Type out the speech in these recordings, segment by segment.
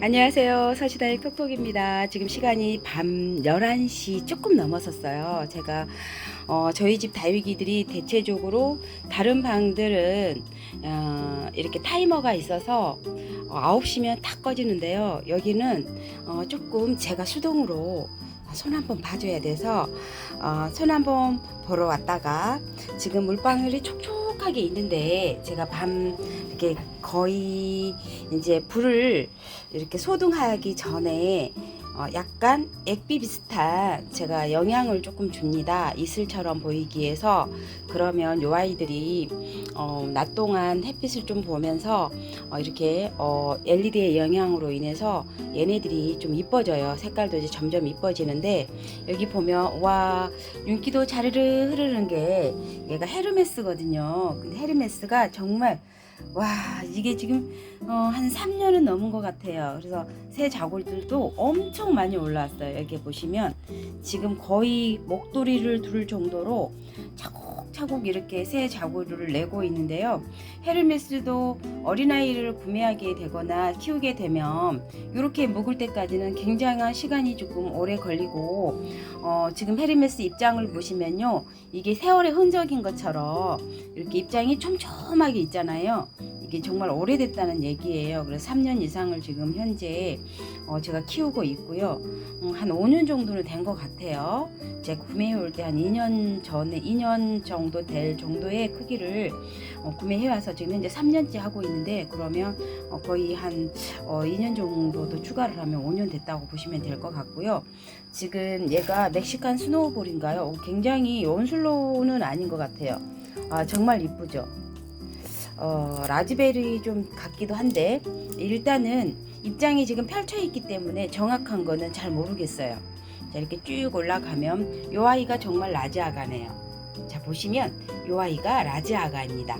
안녕하세요. 서시다의 톡톡입니다. 지금 시간이 밤 11시 조금 넘었었어요. 제가 어, 저희 집 다육이들이 대체적으로 다른 방들은 어, 이렇게 타이머가 있어서 어, 9시면 다 꺼지는데요. 여기는 어, 조금 제가 수동으로 손 한번 봐줘야 돼서 어, 손 한번 보러 왔다가 지금 물방울이 촉촉하게 있는데 제가 밤 이렇게 거의 이제 불을 이렇게 소등하기 전에 어, 약간 액비 비슷한 제가 영양을 조금 줍니다. 이슬처럼 보이기 위해서 그러면 요 아이들이 어, 낮 동안 햇빛을 좀 보면서 어, 이렇게 어, LED의 영향으로 인해서 얘네들이 좀 이뻐져요. 색깔도 이제 점점 이뻐지는데 여기 보면 와 윤기도 자르르 흐르는 게 얘가 헤르메스거든요. 근데 헤르메스가 정말 와 이게 지금 어, 한 3년은 넘은 것 같아요. 그래서 새 자골들도 엄청 많이 올라왔어요. 여기 보시면 지금 거의 목도리를 둘 정도로 차곡차곡 이렇게 새 자골을 내고 있는데요. 헤르메스도 어린아이를 구매하게 되거나 키우게 되면 이렇게 묵을 때까지는 굉장한 시간이 조금 오래 걸리고 어, 지금 헤르메스 입장을 보시면요. 이게 세월의 흔적인 것처럼 이렇게 입장이 촘촘하게 있잖아요. 이게 정말 오래됐다는 얘기예요. 그래서 3년 이상을 지금 현재 어, 제가 키우고 있고요. 음, 한 5년 정도는 된 것 같아요. 제가 구매해 올 때 한 2년 전에 2년 정도 될 정도의 크기를 어, 구매해 와서 지금 현재 3년째 하고 있는데 그러면 어, 거의 한 어, 2년 정도도 추가를 하면 5년 됐다고 보시면 될 것 같고요. 지금 얘가 멕시칸 스노우볼인가요? 어, 굉장히 원슬로우는 아닌 것 같아요. 아, 정말 이쁘죠? 어, 라즈베리 좀 같기도 한데 일단은 입장이 지금 펼쳐 있기 때문에 정확한 거는 잘 모르겠어요. 자, 이렇게 쭉 올라가면 요 아이가 정말 라즈아가네요. 자, 보시면 요 아이가 라즈아가입니다.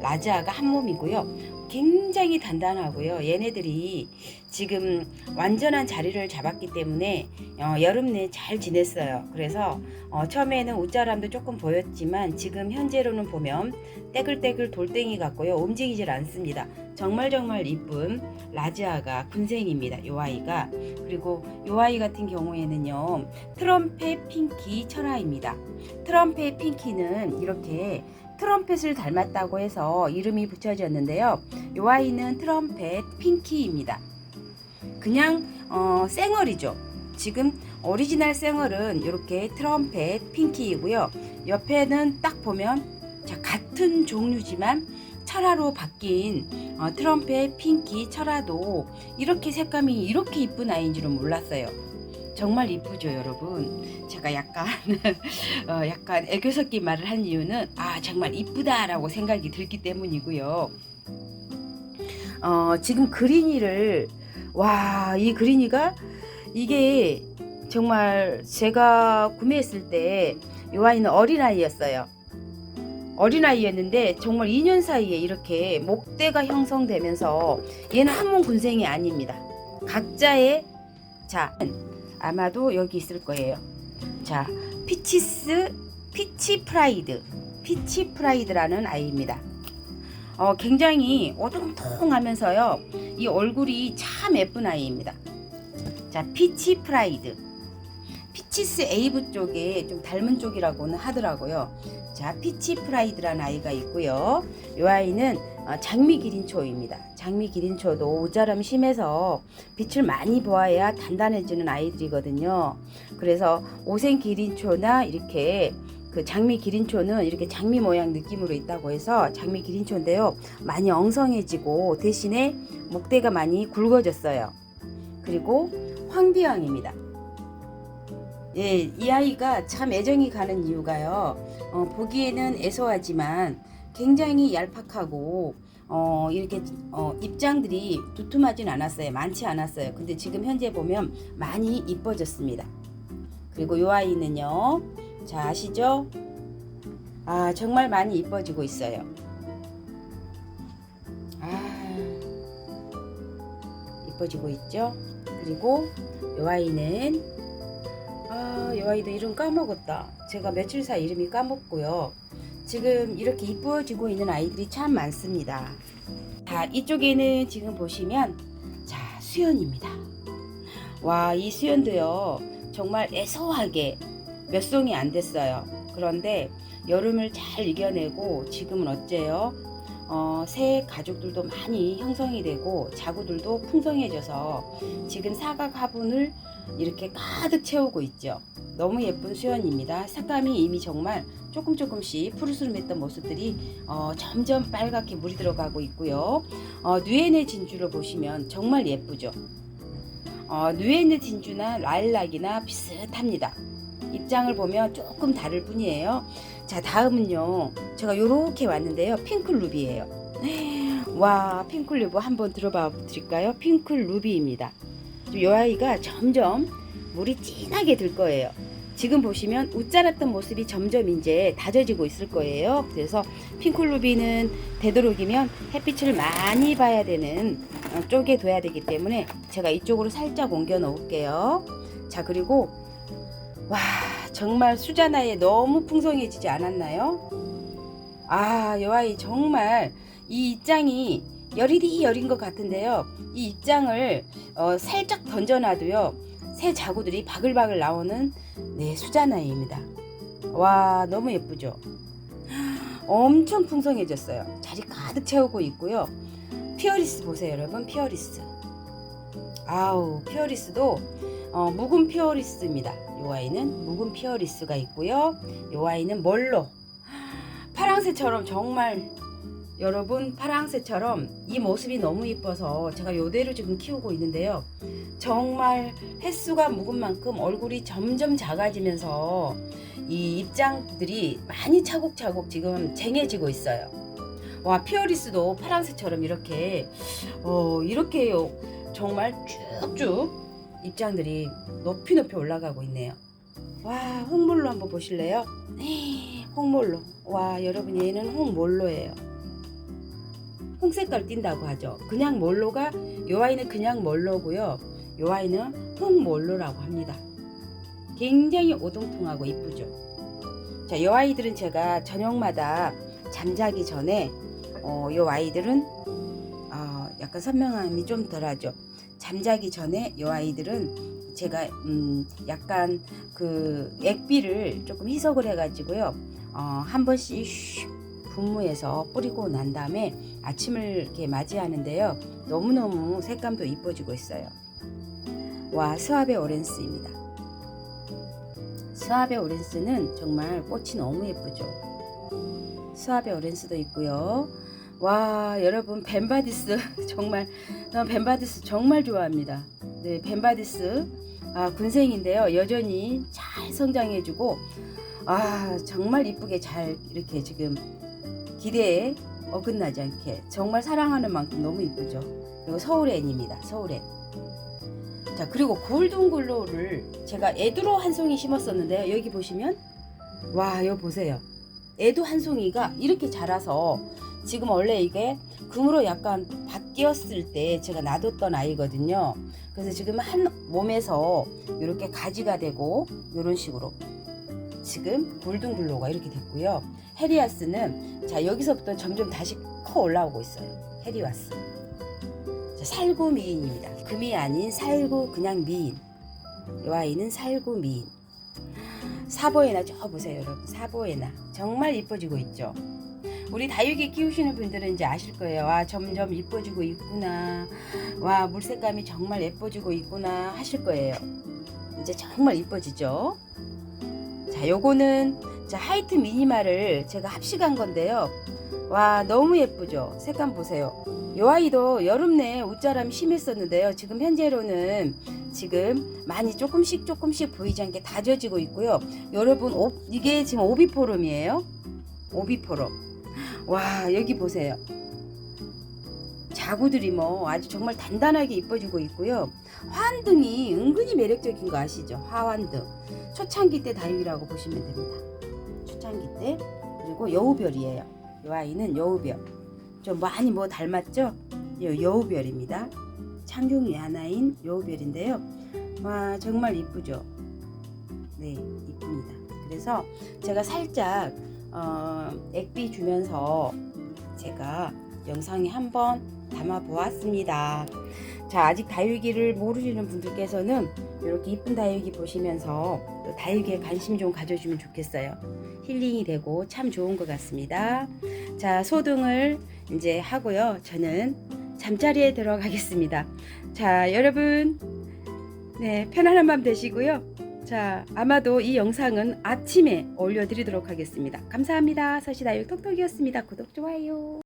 라즈아가 한 몸이고요. 굉장히 단단하고요. 얘네들이 지금 완전한 자리를 잡았기 때문에 어, 여름 내 잘 지냈어요. 그래서 어, 처음에는 옷자람도 조금 보였지만 지금 현재로는 보면 떼글떼글 돌덩이 같고요. 움직이질 않습니다. 정말 정말 이쁜 라지아가 군생입니다. 요 아이가 그리고 요 아이 같은 경우에는요 트럼펫 핑키 철아입니다. 트럼펫 핑키는 이렇게 트럼펫을 닮았다고 해서 이름이 붙여졌는데요. 요 아이는 트럼펫 핑키입니다. 그냥 어, 쌩얼이죠. 지금 오리지널 쌩얼은 이렇게 트럼펫 핑키이고요. 옆에는 딱 보면 자, 같은 종류지만 철화로 바뀐 어, 트럼펫 핑키 철화도 이렇게 색감이 이렇게 이쁜 아이인 줄은 몰랐어요. 정말 이쁘죠, 여러분. 제가 약간 어, 약간 애교 섞인 말을 한 이유는 아 정말 이쁘다 라고 생각이 들기 때문이고요. 어, 지금 그린이를 와 이 그린이가 이게 정말 제가 구매했을 때 이 아이는 어린아이였어요. 어린아이였는데 정말 2년 사이에 이렇게 목대가 형성되면서 얘는 한몸 군생이 아닙니다. 각자의 자 아마도 여기 있을 거예요. 자 피치스 피치 프라이드 피치 프라이드라는 아이입니다. 어, 굉장히 오동통하면서요 이 얼굴이 참 예쁜 아이입니다. 자 피치 프라이드 피치스 에이브 쪽에 좀 닮은 쪽이라고는 하더라고요. 자, 피치 프라이드라는 아이가 있고요. 이 아이는 어, 장미 기린초입니다. 장미 기린초도 오자람 심해서 빛을 많이 보아야 단단해지는 아이들이거든요. 그래서 오생 기린초나 이렇게 그 장미 기린초는 이렇게 장미 모양 느낌으로 있다고 해서 장미 기린초인데요. 많이 엉성해지고 대신에 목대가 많이 굵어졌어요. 그리고 황비왕입니다. 예, 이 아이가 참 애정이 가는 이유가요. 어, 보기에는 애소하지만 굉장히 얄팍하고 어, 이렇게 어, 입장들이 두툼하진 않았어요. 많지 않았어요. 근데 지금 현재 보면 많이 이뻐졌습니다. 그리고 이 아이는요. 자, 아시죠? 아, 정말 많이 이뻐지고 있어요. 아, 이뻐지고 있죠? 그리고 이 아이는 아, 이 아이도 이름 까먹었다. 제가 며칠 사 이름이 까먹고요. 지금 이렇게 이뻐지고 있는 아이들이 참 많습니다. 자, 이쪽에는 지금 보시면 자, 수연입니다. 와, 이 수연도요, 정말 애소하게 몇 송이 안 됐어요. 그런데 여름을 잘 이겨내고 지금은 어째요? 어, 새 가족들도 많이 형성이 되고 자구들도 풍성해져서 지금 사각 화분을 이렇게 가득 채우고 있죠. 너무 예쁜 수연입니다. 색감이 이미 정말 조금 조금씩 푸르스름했던 모습들이 어, 점점 빨갛게 물이 들어가고 있고요. 어, 누에네 진주를 보시면 정말 예쁘죠. 어, 누에네 진주나 라일락이나 비슷합니다. 입장을 보면 조금 다를 뿐이에요. 자, 다음은요. 제가 요렇게 왔는데요. 핑클루비예요. 와, 핑클루비 한번 들어봐 드릴까요? 핑클루비입니다. 이 아이가 점점 물이 진하게 들 거예요. 지금 보시면 웃자랐던 모습이 점점 이제 다져지고 있을 거예요. 그래서 핑클루비는 되도록이면 햇빛을 많이 봐야 되는 어, 쪽에 둬야 되기 때문에 제가 이쪽으로 살짝 옮겨 놓을게요. 자, 그리고 와, 정말 수자나에 너무 풍성해지지 않았나요? 아, 이 아이 정말 이 입장이 여리디 여린 것 같은데요. 이 입장을 어, 살짝 던져놔도요. 새 자구들이 바글바글 나오는 네, 수자나이입니다. 와, 너무 예쁘죠? 엄청 풍성해졌어요. 자리 가득 채우고 있고요. 피어리스 보세요, 여러분. 피어리스. 아우, 피어리스도 어, 묵은 피어리스입니다. 이 아이는 묵은 피어리스가 있고요. 이 아이는 멀로 파랑새처럼 정말 여러분 파랑새처럼 이 모습이 너무 이뻐서 제가 요대로 지금 키우고 있는데요. 정말 횟수가 묵은 만큼 얼굴이 점점 작아지면서 이 입장들이 많이 차곡차곡 지금 쟁해지고 있어요. 와 피어리스도 파랑새처럼 이렇게 어 이렇게 정말 쭉쭉 입장들이 높이 높이 올라가고 있네요. 와 홍몰로 한번 보실래요? 홍몰로 와 여러분 얘는 홍몰로예요. 홍색깔 띈다고 하죠. 그냥 몰로가 요 아이는 그냥 몰로고요. 요 아이는 홍몰로라고 합니다. 굉장히 오동통하고 이쁘죠. 자, 요 아이들은 제가 저녁마다 잠자기 전에 어, 요 아이들은 어, 약간 선명함이 좀 덜하죠. 잠자기 전에 요 아이들은 제가 음, 약간 그 액비를 조금 희석을 해가지고요. 어, 한 번씩 슉 분무해서 뿌리고 난 다음에 아침을 이렇게 맞이하는데요. 너무너무 색감도 이뻐지고 있어요. 와, 스와베 오렌스입니다. 스와베 오렌스는 정말 꽃이 너무 예쁘죠. 스와베 오렌스도 있고요. 와, 여러분 벤바디스 정말 난 벤바디스 정말 좋아합니다. 네, 벤바디스 아, 군생인데요. 여전히 잘 성장해주고 아, 정말 이쁘게 잘 이렇게 지금 기대에 어긋나지 않게 정말 사랑하는 만큼 너무 이쁘죠. 그리고 서울앤입니다. 서울앤. 자 그리고 골든글로우를 제가 애두로 한 송이 심었었는데요. 여기 보시면 와 여기 보세요. 애두 한 송이가 이렇게 자라서 지금 원래 이게 금으로 약간 바뀌었을 때 제가 놔뒀던 아이거든요. 그래서 지금 한 몸에서 이렇게 가지가 되고 이런 식으로 지금 골든글로우가 이렇게 됐고요. 헤리아스는 자 여기서부터 점점 다시 커 올라오고 있어요. 헤리아스. 자, 살구 미인입니다. 금이 아닌 살구 그냥 미인. 이 아이는 살구 미인. 사보에나 저 보세요 여러분 사보에나 정말 이뻐지고 있죠. 우리 다육이 키우시는 분들은 이제 아실 거예요. 와 점점 이뻐지고 있구나. 와 물색감이 정말 예뻐지고 있구나 하실 거예요. 이제 정말 이뻐지죠. 자 요거는 자 하이트 미니마를 제가 합식한 건데요. 와 너무 예쁘죠. 색감 보세요. 요 아이도 여름 내에 옷자람이 심했었는데요. 지금 현재로는 지금 많이 조금씩 조금씩 보이지 않게 다져지고 있고요. 여러분 오, 이게 지금 오비포럼이에요. 오비포럼. 와 여기 보세요. 자구들이 뭐 아주 정말 단단하게 이뻐지고 있고요. 화환등이 은근히 매력적인 거 아시죠? 화환등. 초창기 때 다육이라고 보시면 됩니다. 초창기 때 그리고 여우별이에요. 이 아이는 여우별. 좀 많이 뭐 닮았죠? 이 여우별입니다. 창중이 하나인 여우별인데요. 와 정말 이쁘죠? 네 이쁩니다. 그래서 제가 살짝 어, 액비 주면서 제가 영상에 한번 담아 보았습니다. 자, 아직 다육이를 모르시는 분들께서는 이렇게 이쁜 다육이 보시면서 또 다육이에 관심 좀 가져주면 좋겠어요. 힐링이 되고 참 좋은 것 같습니다. 자, 소등을 이제 하고요. 저는 잠자리에 들어가겠습니다. 자, 여러분, 네, 편안한 밤 되시고요. 자, 아마도 이 영상은 아침에 올려드리도록 하겠습니다. 감사합니다. 서시다육 톡톡이었습니다. 구독, 좋아요.